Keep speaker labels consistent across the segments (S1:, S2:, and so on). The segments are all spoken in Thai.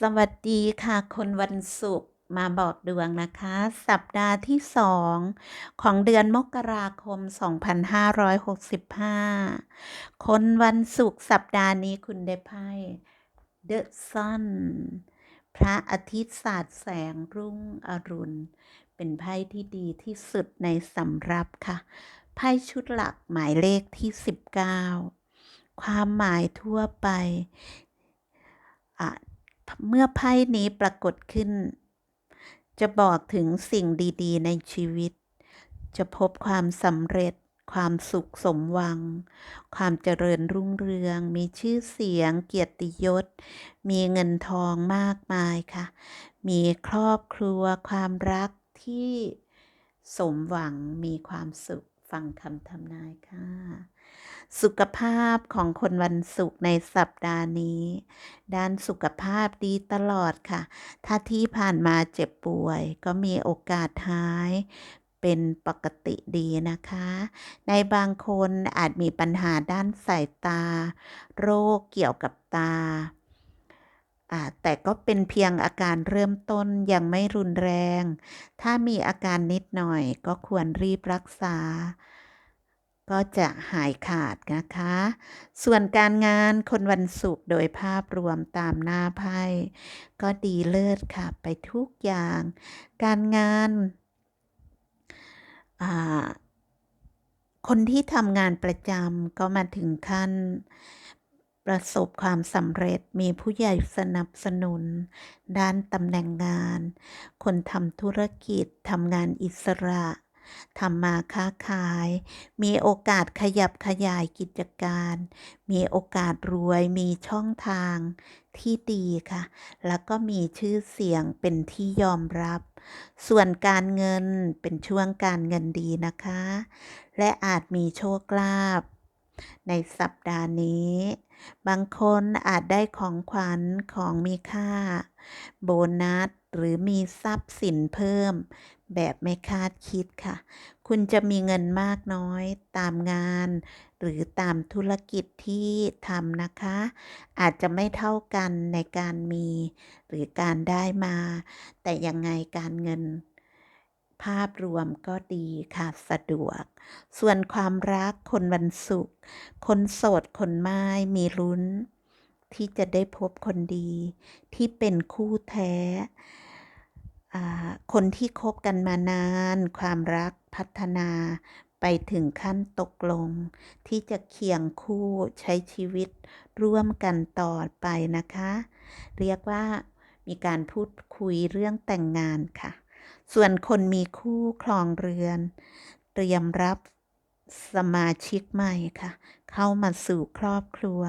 S1: สวัสดีค่ะคนวันศุกร์มาบอกดวงนะคะ สัปดาห์ที่2ของเดือนมกราคม 2565 คนวันศุกร์สัปดาห์นี้คุณได้ไพ่ The Sun พระอาทิตย์สาดแสงรุ่งอรุณ เป็นไพ่ที่ดีที่สุดในสำรับค่ะ ไพ่ชุดหลักหมายเลขที่ 19 ความหมายทั่วไปอะ เมื่อไพ่นี้ปรากฏขึ้น จะบอกถึงสิ่งดี ๆ ในชีวิต จะพบความสำเร็จ ความสุขสมหวัง ความเจริญรุ่งเรือง มีชื่อเสียง เกียรติยศ มีเงินทองมากมายค่ะ มีครอบครัว ความรักที่สมหวังมีความสุข ฟังคำทำนายค่ะ สุขภาพของคนวันศุกร์ในสัปดาห์นี้ ด้านสุขภาพดีตลอดค่ะ ถ้าที่ผ่านมาเจ็บป่วย ก็มีโอกาสหายเป็นปกติดีนะคะ ในบางคนอาจมีปัญหาด้านสายตา โรคเกี่ยวกับตา แต่ก็เป็นเพียงอาการเริ่มต้นยังไม่รุนแรง ถ้ามีอาการนิดหน่อยก็ควรรีบรักษา ก็จะหายขาดนะคะ ส่วนการงานคนวันศุกร์โดยภาพรวมตามหน้าไพ่ก็ดีเลิศค่ะไปทุกอย่าง การงานคนที่ทำงานประจำก็มาถึงขั้น ประสบความสำเร็จมีผู้ใหญ่สนับสนุน ด้านตำแหน่งงาน คนทำธุรกิจทำงานอิสระทำมาค้าขาย มีโอกาสขยับขยายกิจการ มีโอกาสรวย มีช่องทางที่ดีค่ะ แล้วก็มีชื่อเสียงเป็นที่ยอมรับ ส่วนการเงินเป็นช่วงการเงินดีนะคะ และอาจมีโชคลาภ ในสัปดาห์นี้ บางคนอาจได้ของขวัญของมีค่า โบนัส หรือมีทรัพย์สินเพิ่ม แบบไม่คาดคิดค่ะ คุณจะมีเงินมากน้อยตามงาน หรือตามธุรกิจที่ทำนะคะ อาจจะไม่เท่ากันในการมี หรือการได้มา แต่ยังไงการเงิน ภาพรวมก็ดีค่ะสะดวก ส่วนความรักคนวันศุกร์คนโสดคนไม้มีลุ้น ที่จะได้พบคนดี ที่เป็นคู่แท้ คนที่คบกันมานาน ความรักพัฒนาไปถึงขั้นตกลง ที่จะเคียงคู่ใช้ชีวิตร่วมกันต่อไปนะคะ เรียกว่ามีการพูดคุยเรื่องแต่งงานค่ะ ส่วนคนมีคู่ครองเรือน เตรียมรับสมาชิกใหม่ค่ะ เข้ามาสู่ครอบครัว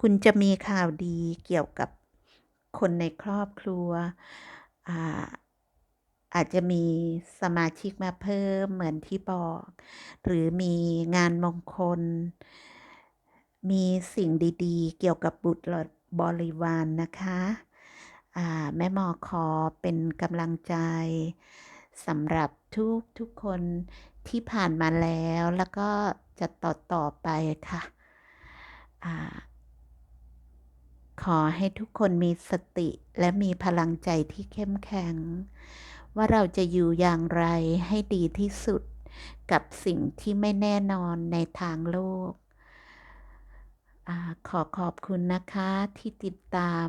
S1: คุณจะมีข่าวดีเกี่ยวกับคนในครอบครัวอาอาจจะมีสมาชิกมาเพิ่มเหมือนที่บอก หรือมีงานมงคล มีสิ่งดีๆ เกี่ยวกับบุตรบริวารนนะคะ แม่หมอขอเป็นกำลังใจสำหรับทุกทุกคนที่ผ่านมาแล้วแล้วก็จะต่อต่อไปค่ะอขอให้ทุกคนมีสติและมีพลังใจที่เข้มแข็ง ว่าเราจะอยู่อย่างไรให้ดีที่สุดกับสิ่งที่ไม่แน่นอนในทางโลกอขอขอบคุณนะคะที่ติดตาม